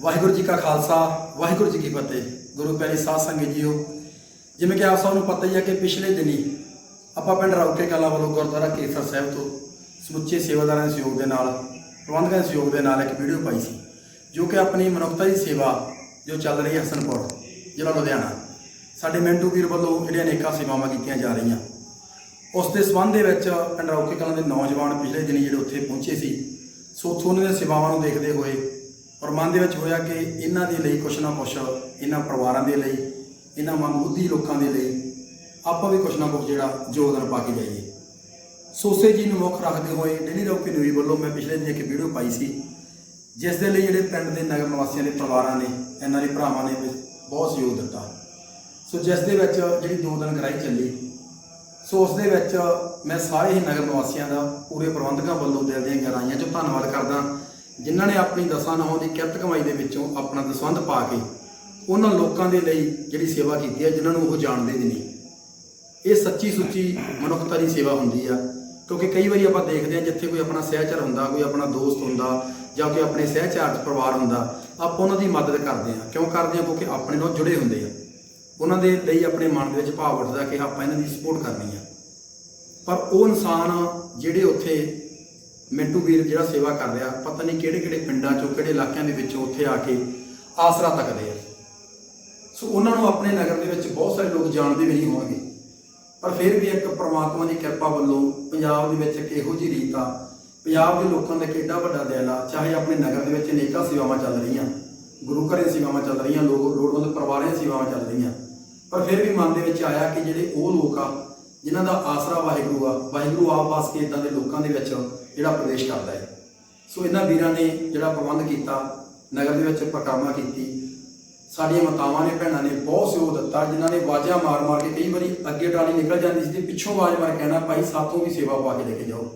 ਵਾਹਿਗੁਰੂ ਜੀ ਕਾ ਖਾਲਸਾ, ਵਾਹਿਗੁਰੂ ਜੀ ਕੀ ਫਤਿਹ। ਗੁਰੂ ਪਿਆਰੀ ਸਾਧ ਸੰਗਤ ਜੀਓ, ਜਿਵੇਂ ਕਿ ਆਪ ਸਭ ਨੂੰ ਪਤਾ ਹੀ ਹੈ ਕਿ ਪਿਛਲੇ ਦਿਨੀ ਆਪਾਂ ਪਿੰਡ ਰੌਕੇ ਕਲਾਂ ਵੱਲੋਂ ਗੁਰਦੁਆਰਾ ਕੇਸਰ ਸਾਹਿਬ ਤੋਂ ਸਮੁੱਚੇ ਸੇਵਾਦਾਰਾਂ ਦੇ ਸਹਿਯੋਗ ਦੇ ਨਾਲ, ਪ੍ਰਬੰਧਕਾਂ ਦੇ ਸਹਿਯੋਗ ਦੇ ਨਾਲ ਇੱਕ ਵੀਡੀਓ ਪਾਈ ਸੀ, ਜੋ ਕਿ ਆਪਣੀ ਮਨੁੱਖਤਾ ਦੀ ਸੇਵਾ ਜੋ ਚੱਲ ਰਹੀ ਹੈ ਹਸਨਪੁਰ ਜ਼ਿਲ੍ਹਾ ਲੁਧਿਆਣਾ। ਸਾਡੇ ਮੈਂਟੂ ਵੀਰ ਵੱਲੋਂ ਜਿਹੜੀਆਂ ਅਨੇਕਾਂ ਸੇਵਾਵਾਂ ਕੀਤੀਆਂ ਜਾ ਰਹੀਆਂ। ਉਸ ਦੇ ਸੰਬੰਧ ਦੇ ਵਿੱਚ ਪਿੰਡ ਰੌਕੇ ਕਲਾਂ ਦੇ ਨੌਜਵਾਨ ਪਿਛਲੇ ਦਿਨੀ ਜਿਹੜੇ ਉੱਥੇ ਪਹੁੰਚੇ ਸੀ, ਸੋ ਉੱਥੋਂ ਉਹਨਾਂ ਦੀਆਂ ਸੇਵਾਵਾਂ ਨੂੰ ਦੇਖਦੇ ਹੋਏ ਔਰ ਮਨ ਦੇ ਵਿੱਚ ਹੋਇਆ ਕਿ ਇਹਨਾਂ ਦੇ ਲਈ ਕੁਛ ਨਾ ਕੁਛ, ਇਹਨਾਂ ਪਰਿਵਾਰਾਂ ਦੇ ਲਈ, ਇਹਨਾਂ ਮੰਗਬੁੱਧੀ ਲੋਕਾਂ ਦੇ ਲਈ ਆਪਾਂ ਵੀ ਕੁਛ ਨਾ ਕੁਛ ਜਿਹੜਾ ਯੋਗਦਾਨ ਪਾ ਕੇ ਜਾਈਏ। ਸੋਸੇ ਜੀ ਨੂੰ ਮੁੱਖ ਰੱਖਦੇ ਹੋਏ ਡੇਲੀ ਰੌਕੀ ਨਿਊਜ਼ ਵੱਲੋਂ ਮੈਂ ਪਿਛਲੇ ਦਿਨ ਇੱਕ ਵੀਡੀਓ ਪਾਈ ਸੀ, ਜਿਸ ਦੇ ਲਈ ਜਿਹੜੇ ਪਿੰਡ ਦੇ ਨਗਰ ਨਿਵਾਸੀਆਂ ਦੇ ਪਰਿਵਾਰਾਂ ਨੇ, ਇਹਨਾਂ ਦੇ ਭਰਾਵਾਂ ਨੇ ਬਹੁਤ ਸਹਿਯੋਗ ਦਿੱਤਾ। ਸੋ ਜਿਸ ਦੇ ਵਿੱਚ ਜਿਹੜੀ ਦੋ ਦਿਨ ਗਰਾਈ ਚੱਲੀ, ਸੋ ਉਸ ਦੇ ਵਿੱਚ ਮੈਂ ਸਾਰੇ ਹੀ ਨਗਰ ਨਿਵਾਸੀਆਂ ਦਾ ਪੂਰੇ ਪ੍ਰਬੰਧਕਾਂ ਵੱਲੋਂ ਦਿਲ ਦੀਆਂ ਗਹਿਰਾਈਆਂ 'ਚੋਂ ਧੰਨਵਾਦ ਕਰਦਾ। ਜਿਨ੍ਹਾਂ ਨੇ ਆਪਣੀ ਦਸਾਂ ਨਹੁੰ ਦੀ ਕਿਰਤ ਕਮਾਈ ਦੇ ਵਿੱਚੋਂ ਆਪਣਾ ਦਸਵੰਧ ਪਾ ਕੇ ਉਹਨਾਂ ਲੋਕਾਂ ਦੇ ਲਈ ਜਿਹੜੀ ਸੇਵਾ ਕੀਤੀ ਹੈ, ਜਿਨ੍ਹਾਂ ਨੂੰ ਉਹ ਜਾਣਦੇ ਵੀ ਨਹੀਂ। ਇਹ ਸੱਚੀ ਸੁੱਚੀ ਮਨੁੱਖਤਾ ਦੀ ਸੇਵਾ ਹੁੰਦੀ ਆ, ਕਿਉਂਕਿ ਕਈ ਵਾਰੀ ਆਪਾਂ ਦੇਖਦੇ ਹਾਂ ਜਿੱਥੇ ਕੋਈ ਆਪਣਾ ਸਹਿਚਾਰ ਹੁੰਦਾ, ਕੋਈ ਆਪਣਾ ਦੋਸਤ ਹੁੰਦਾ ਜਾਂ ਕੋਈ ਆਪਣੇ ਸਹਿਚਾਰ ਪਰਿਵਾਰ ਹੁੰਦਾ, ਆਪਾਂ ਉਹਨਾਂ ਦੀ ਮਦਦ ਕਰਦੇ ਹਾਂ। ਕਿਉਂ ਕਰਦੇ ਹਾਂ? ਕਿਉਂਕਿ ਆਪਣੇ ਨਾਲ ਜੁੜੇ ਹੁੰਦੇ ਆ। ਉਹਨਾਂ ਦੇ ਲਈ ਆਪਣੇ ਮਨ ਦੇ ਵਿੱਚ ਭਾਵ ਉੱਠਦਾ ਕਿ ਆਪਾਂ ਇਹਨਾਂ ਦੀ ਸਪੋਰਟ ਕਰਨੀ ਆ। ਪਰ ਉਹ ਇਨਸਾਨ ਜਿਹੜੇ ਉੱਥੇ ਮਿੰਟੂ ਵੀਰ ਜਿਹੜਾ ਸੇਵਾ ਕਰ ਰਿਹਾ, ਪਤਾ ਨਹੀਂ ਕਿਹੜੇ ਕਿਹੜੇ ਪਿੰਡਾਂ ਚੋਂ, ਕਿਹੜੇ ਇਲਾਕਿਆਂ ਦੇ ਵਿੱਚੋਂ ਉੱਥੇ ਆ ਕੇ ਆਸਰਾ ਤੱਕਦੇ ਆ। ਸੋ ਉਹਨਾਂ ਨੂੰ ਆਪਣੇ ਨਗਰ ਦੇ ਵਿੱਚ ਬਹੁਤ ਸਾਰੇ ਲੋਕ ਜਾਣਦੇ ਨਹੀਂ ਹੋਣਗੇ। ਪਰ ਫਿਰ ਵੀ ਇੱਕ ਪ੍ਰਮਾਤਮਾ ਦੀ ਕਿਰਪਾ ਵੱਲੋਂ ਪੰਜਾਬ ਦੇ ਵਿੱਚ ਇੱਕ ਇਹੋ ਜਿਹੀ ਰੀਤ ਆ। ਪੰਜਾਬ ਦੇ ਲੋਕਾਂ ਦਾ ਕਿੱਡਾ ਵੱਡਾ ਦਿਲ ਆ, ਚਾਹੇ ਆਪਣੇ ਨਗਰ ਦੇ ਵਿੱਚ ਅਨੇਕਾਂ ਸੇਵਾਵਾਂ ਚੱਲ ਰਹੀਆਂ। ਗੁਰੂ ਘਰੇ ਸੇਵਾਵਾਂ ਚੱਲ ਰਹੀਆਂ, ਲੋਕ ਲੋੜਵੰਦ ਪਰਿਵਾਰਾਂ ਦੀਆਂ ਸੇਵਾਵਾਂ ਚੱਲ ਰਹੀਆਂ। ਪਰ ਫਿਰ ਵੀ ਮਨ ਦੇ ਵਿੱਚ ਆਇਆ ਕਿ ਜਿਹੜੇ ਉਹ ਲੋਕ ਆ, ਜਿਨ੍ਹਾਂ ਦਾ ਆਸਰਾ ਵਾਹਿਗੁਰੂ ਆ, ਵਾਹਿਗੁਰੂ ਆਪ ਵਾਸ ਕੇ ਇਦਾਂ ਦੇ ਲੋਕਾਂ ਦੇ ਵਿੱਚ ਜਿਹੜਾ ਪ੍ਰਵੇਸ਼ ਕਰਦਾ ਹੈ। ਸੋ ਇਹਨਾਂ ਵੀਰਾਂ ਨੇ ਜਿਹੜਾ ਪ੍ਰਬੰਧ ਕੀਤਾ, ਨਗਰ ਦੇ ਵਿੱਚ ਪਰਕਰਮਾ ਕੀਤੀ, ਸਾਡੀਆਂ ਮਾਤਾਵਾਂ ਨੇ, ਭੈਣਾਂ ਨੇ ਬਹੁਤ ਸਹਿਯੋਗ ਦਿੱਤਾ, ਜਿਨ੍ਹਾਂ ਨੇ ਆਵਾਜ਼ਾਂ ਮਾਰ ਮਾਰ ਕੇ ਕਈ ਵਾਰੀ ਅੱਗੇ ਟਾਲੀ ਨਿਕਲ ਜਾਂਦੀ ਸੀ ਤੇ ਪਿੱਛੋਂ ਆਵਾਜ਼ ਮਾਰ ਕਹਿਣਾ, ਭਾਈ, ਸਾਥੋਂ ਵੀ ਸੇਵਾ ਪਾ ਕੇ ਲੈ ਕੇ ਜਾਓ।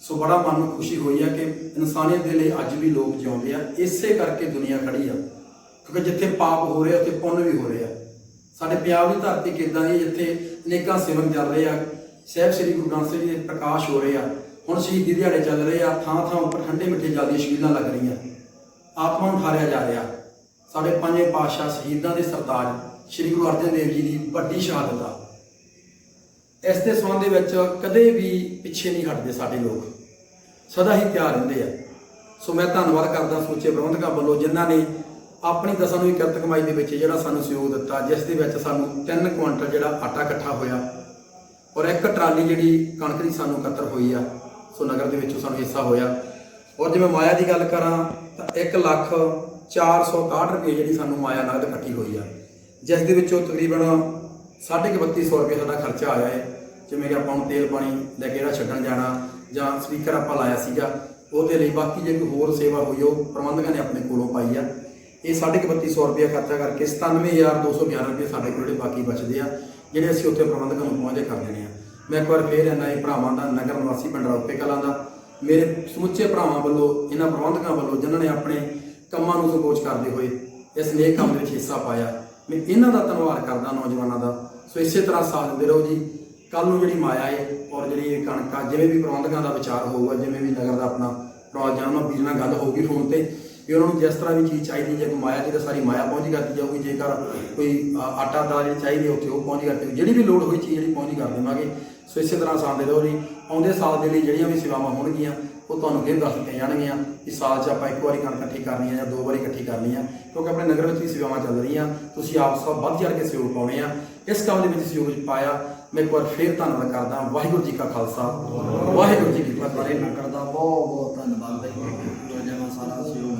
ਸੋ ਬੜਾ ਮਨ ਨੂੰ ਖੁਸ਼ੀ ਹੋਈ ਹੈ ਕਿ ਇਨਸਾਨੀਅਤ ਦੇ ਲਈ ਅੱਜ ਵੀ ਲੋਕ ਜਿਉਂਦੇ ਆ। ਇਸੇ ਕਰਕੇ ਦੁਨੀਆ ਖੜੀ ਆ। ਕਿਉਂਕਿ ਜਿੱਥੇ ਪਾਪ ਹੋ ਰਿਹਾ ਉੱਥੇ ਪੁੰਨ ਵੀ ਹੋ ਰਿਹਾ ਸਾਡੇ ਪੰਜਾਬ ਦੀ ਧਰਤੀ ਕਿਦਾਂ ਦੀ ਜਿੱਥੇ ਅਨੇਕਾਂ ਸੇਵਕ ਚੱਲ ਰਹੇ ਆ। ਸਾਹਿਬ ਸ੍ਰੀ ਗੁਰੂ ਗ੍ਰੰਥ ਸਾਹਿਬ ਜੀ ਦੇ ਪ੍ਰਕਾਸ਼ ਹੋ ਰਹੇ ਆ। ਹੁਣ ਸ਼ਹੀਦੀ ਦਿਹਾੜੇ ਚੱਲ ਰਹੇ ਆ, ਥਾਂ ਥਾਂ ਉੱਪਰ ਠੰਡੇ ਮਿੱਠੇ ਜਲਦੀਆਂ ਸ਼ਹੀਦਾਂ ਲੱਗ ਰਹੀਆਂ। ਆਤਮਾ ਨੂੰ ਠਾਰਿਆ ਜਾ ਰਿਹਾ। ਸਾਡੇ ਪੰਜੇ ਪਾਤਸ਼ਾਹ ਸ਼ਹੀਦਾਂ ਦੇ ਸਰਤਾਜ, ਸ੍ਰੀ ਗੁਰੂ ਅਰਜਨ ਦੇਵ ਜੀ ਦੀ ਵੱਡੀ ਸ਼ਹਾਦਤ ਆ। ਇਸ ਦੇ ਸੰਬੰਧ ਦੇ ਵਿੱਚ ਕਦੇ ਵੀ ਪਿੱਛੇ ਨਹੀਂ ਹਟਦੇ ਸਾਡੇ ਲੋਕ। ਸਦਾ ਹੀ ਤਿਆਰ ਰਹਿੰਦੇ ਆ। ਸੋ ਮੈਂ ਧੰਨਵਾਦ ਕਰਦਾ ਸੋਚੇ ਪ੍ਰਬੰਧਕਾਂ ਵੱਲੋਂ, ਜਿਨ੍ਹਾਂ ਨੇ ਆਪਣੀ ਦਸਾਂ ਨੂੰ ਇਕੱਤ ਕਮਾਈ ਦੇ ਵਿੱਚ ਜਿਹੜਾ ਸਾਨੂੰ ਸਹਿਯੋਗ ਦਿੱਤਾ, ਜਿਸ ਦੇ ਵਿੱਚ ਸਾਨੂੰ 3 ਕੁਇੰਟਲ ਜਿਹੜਾ ਆਟਾ ਇਕੱਠਾ ਹੋਇਆ ਔਰ ਇੱਕ ਟਰਾਲੀ ਜਿਹੜੀ ਕਣਕ ਦੀ ਸਾਨੂੰ ਇਕੱਤਰ ਹੋਈ ਆ। ਸੋ ਨਗਰ ਦੇ ਵਿੱਚੋਂ ਸਾਨੂੰ ਹਿੱਸਾ ਹੋਇਆ। ਔਰ ਜਿਵੇਂ ਮਾਇਆ ਦੀ ਗੱਲ ਕਰਾਂ, ਤਾਂ 1 ਲੱਖ 461 ਰੁਪਏ ਜਿਹੜੀ ਸਾਨੂੰ ਮਾਇਆ ਨਗਦ ਇਕੱਠੀ ਹੋਈ ਆ। ਜਿਸ ਦੇ ਵਿੱਚੋਂ ਤਕਰੀਬਨ 3250 ਰੁਪਏ ਸਾਡਾ ਖਰਚਾ ਆਇਆ ਹੈ। ਜਿਵੇਂ ਕਿ ਆਪਾਂ ਨੂੰ ਤੇਲ ਪਾਣੀ ਲੈ ਕੇ ਜਿਹੜਾ ਛੱਡਣ ਜਾਣਾ, ਜਾਂ ਸਪੀਕਰ ਆਪਾਂ ਲਾਇਆ ਸੀਗਾ, ਉਹਦੇ ਲਈ ਬਾਕੀ ਜੇ ਕੋਈ ਹੋਰ ਸੇਵਾ ਹੋਈ, ਉਹ ਪ੍ਰਬੰਧਕਾਂ ਨੇ ਆਪਣੇ ਕੋਲੋਂ ਪਾਈ ਆ। ਇਹ 3250 ਰੁਪਏ ਖਰਚਾ ਕਰਕੇ 97211 ਰੁਪਏ ਸਾਡੇ ਕੋਲ ਜਿਹੜੇ ਬਾਕੀ ਬਚਦੇ ਆ, ਜਿਹੜੇ ਅਸੀਂ ਉੱਥੇ ਪ੍ਰਬੰਧਕਾਂ ਨੂੰ ਪਹੁੰਚੇ ਕਰ ਦੇਣੇ ਆ। ਮੈਂ ਇੱਕ ਵਾਰ ਫੇਰ ਇਹਨਾਂ ਇਹ ਭਰਾਵਾਂ ਦਾ ਨਗਰ ਨਿਵਾਸੀ ਪਿੰਡ ਰੌਪੇ ਕਲਾਂ ਦਾ, ਮੇਰੇ ਸਮੁੱਚੇ ਭਰਾਵਾਂ ਵੱਲੋਂ, ਇਹਨਾਂ ਪ੍ਰਬੰਧਕਾਂ ਵੱਲੋਂ ਜਿਨ੍ਹਾਂ ਨੇ ਆਪਣੇ ਕੰਮਾਂ ਨੂੰ ਸੰਕੋਚ ਕਰਦੇ ਹੋਏ ਇਸ ਨੇਕ ਕੰਮ ਦੇ ਵਿੱਚ ਹਿੱਸਾ ਪਾਇਆ, ਮੈਂ ਇਹਨਾਂ ਦਾ ਧੰਨਵਾਦ ਕਰਦਾ ਨੌਜਵਾਨਾਂ ਦਾ। ਸੋ ਇਸੇ ਤਰ੍ਹਾਂ ਸਾਥ ਦਿੰਦੇ ਰਹੋ ਜੀ। ਕੱਲ ਨੂੰ ਜਿਹੜੀ ਮਾਇਆ ਹੈ ਔਰ ਜਿਹੜੀ ਇਹ ਕਣਕ ਆ, ਜਿਵੇਂ ਵੀ ਪ੍ਰਬੰਧਕਾਂ ਦਾ ਵਿਚਾਰ ਹੋਊਗਾ, ਜਿਵੇਂ ਵੀ ਨਗਰ ਦਾ ਆਪਣਾ ਪ੍ਰੋਜੈਕਟ ਜਾਂ ਉਹਨਾਂ ਵੀਰ ਨਾਲ ਗੱਲ ਹੋਊਗੀ ਫੋਨ ਤੇ ਵੀ ਉਹਨਾਂ ਨੂੰ ਜਿਸ ਤਰ੍ਹਾਂ ਵੀ ਚੀਜ਼ ਚਾਹੀਦੀ ਜੇ ਕੋਈ ਮਾਇਆ ਦੀ ਤਾਂ ਸਾਰੀ ਮਾਇਆ ਪਹੁੰਚ ਕਰਦੀ ਜਾਊਗੀ, ਜੇਕਰ ਕੋਈ ਆਟਾ ਦਾਲ ਜਿਹੜੀ ਚਾਹੀਦੀ ਉੱਥੇ ਉਹ ਪਹੁੰਚ ਕਰਦੀ ਜਿਹੜੀ ਵੀ ਲੋੜ ਹੋਈ ਚੀਜ਼ ਜਿਹੜੀ ਪਹੁੰਚ ਕਰ ਦੇਵਾਂਗੇ। ਸੋ ਇਸੇ ਤਰ੍ਹਾਂ ਸਾਥ ਦੇ ਦਿਓ ਜੀ ਆਉਂਦੇ ਸਾਲ ਦੇ ਲਈ ਜਿਹੜੀਆਂ ਵੀ ਸੇਵਾਵਾਂ ਹੋਣਗੀਆਂ, ਉਹ ਤੁਹਾਨੂੰ ਫਿਰ ਦੱਸ ਦਿੱਤੀਆਂ ਜਾਣਗੀਆਂ ਕਿ ਸਾਲ 'ਚ ਆਪਾਂ ਇੱਕ ਵਾਰੀ ਕਣਕ ਇਕੱਠੀ ਕਰਨੀ ਹੈ ਜਾਂ ਦੋ ਵਾਰੀ ਇਕੱਠੀ ਕਰਨੀ ਹੈ, ਕਿਉਂਕਿ ਆਪਣੇ ਨਗਰ ਵਿੱਚ ਵੀ ਸੇਵਾਵਾਂ ਚੱਲ ਰਹੀਆਂ। ਤੁਸੀਂ ਆਪ ਸਭ ਵੱਧ ਚੜ ਕੇ ਸਹਿਯੋਗ ਪਾਉਣੇ ਆ। ਇਸ ਕੰਮ ਦੇ ਵਿੱਚ ਸਹਿਯੋਗ ਪਾਇਆ, ਮੈਂ ਇੱਕ ਵਾਰ ਫੇਰ ਧੰਨਵਾਦ ਕਰਦਾ। ਵਾਹਿਗੁਰੂ ਜੀ ਕਾ ਖਾਲਸਾ। ਵਾਹਿਗੁਰੂ ਜੀ ਕੀ ਫਤਿਹ। ਨਗਰ ਦਾ ਬਹੁਤ ਬਹੁਤ ਧੰਨਵਾਦ ਹੈ ਜੋ ਜਮਾ ਸਾਰਾ ਸਹਿਯੋਗ